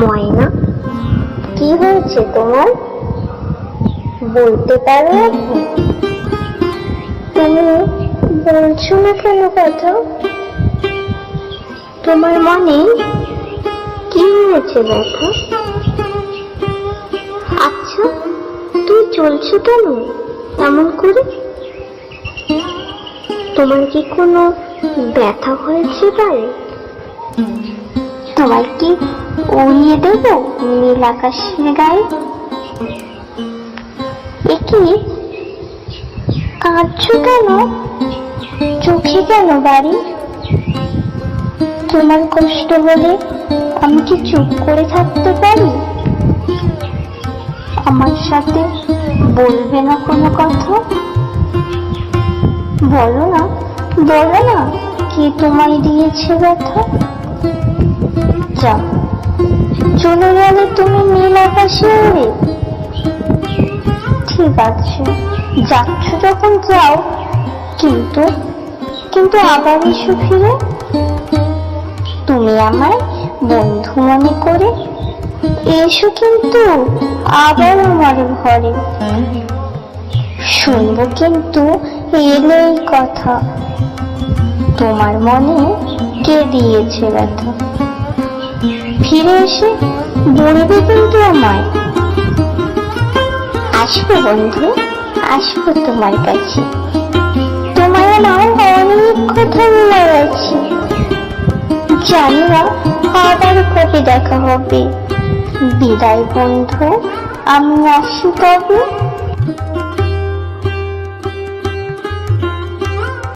ময়না, কি হয়েছে তোমার? বলতে পারো তুমি বলছো না কেন কথা? তোমার মনে কি হয়েছে ব্যথা আচ্ছা তুই চলছো কেন এমন করে? তোমার কি কোনো ব্যথা হয়েছে পারে? তোমার কি উড়িয়ে দেব নীল আকাশের গায়ে। একে কাঁদছো কেন? চোখে কেন বাড়ি? তোমার কষ্ট হলে আমি কি চুপ করে থাকতে পারি? আমার সাথে বলবে না কোনো কথা? বলো না বলো না, কি তোমায় দিয়েছে ব্যথা? যাও। চলে গেলে তুমি নীল আকাশে উড়ে। ঠিক আছে, যাচ্ছ যখন যাও, কিন্তু কিন্তু আবার এসো ফিরে। তুমি আমায় বন্ধু মনে করে, এসো কিন্তু আবার আমার ঘরে। শুনব কিন্তু এলে এই কথা। তোমার মনে কে দিয়েছে ব্যথা? ফিরে এসে বলবে কিন্তু আমায়। আসব বন্ধু, আসব তোমার কাছে। তোমার আমার অনেক কথা বলে গেছে জানি না আবার কবে দেখা হবে। বিদায় বন্ধু, আমি আসি তবে।